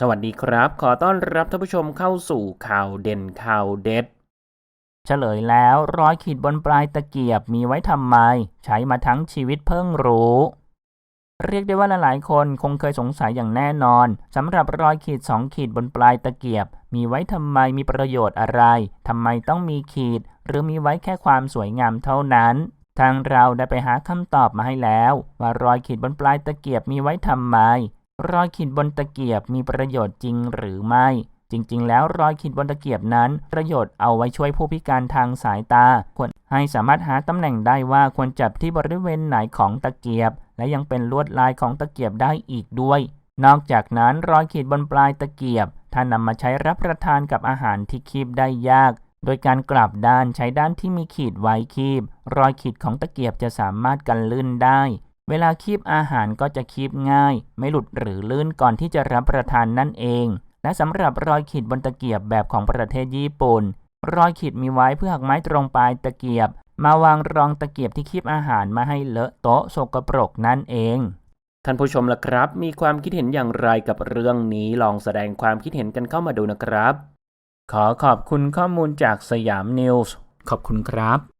สวัสดีครับ ขอต้อนรับท่านผู้ชมเข้าสู่ข่าวเด่นข่าวเด็ด เฉลยแล้วรอยขีดบนปลายตะเกียบมีไว้ทำไม ใช้มาทั้งชีวิตเพิ่งรู้ เรียกได้ว่าหลายๆคนคงเคยสงสัยอย่างแน่นอนสำหรับรอยขีดสองขีดบนปลายตะเกียบ มีไว้ทำไมมีประโยชน์อะไรทำไมต้องมีขีด หรือมีไว้แค่ความสวยงามเท่านั้นทางเราได้ไปหาคำตอบมาให้แล้ว ว่ารอยขีดบนปลายตะเกียบมีไว้ทำไม รอยขีดบนตะเกียบมีประโยชน์จริงหรือไม่ จริง ๆ แล้วรอยขีดบนตะเกียบนั้น ประโยชน์เอาไว้ช่วยผู้พิการทางสายตา ควรให้สามารถหาตำแหน่งได้ว่าควรจับที่บริเวณไหนของตะเกียบ และยังเป็นลวดลายของตะเกียบได้อีกด้วย นอกจากนั้นรอยขีดบนปลายตะเกียบ ถ้านำมาใช้รับประทานกับอาหารที่คีบได้ยาก โดยการกลับด้านใช้ด้านที่มีขีดไว้คีบ รอยขีดของตะเกียบจะสามารถกันลื่นได้ เวลาคีบอาหารก็จะคีบง่าย ไม่หลุดหรือลื่นก่อนที่จะรับประทานนั่นเอง และสำหรับรอยขีดบนตะเกียบแบบของประเทศญี่ปุ่น รอยขีดมีไว้เพื่อหักไม้ตรงปลายตะเกียบ มาวางรองตะเกียบที่คีบอาหารมาให้เลอะโต๊ะสกปรกนั่นเองท่านผู้ชมล่ะครับ มีความคิดเห็นอย่างไรกับเรื่องนี้ลองแสดงความคิดเห็นกันเข้ามาดูนะครับ ขอขอบคุณข้อมูลจากสยามนิวส์ขอบคุณครับ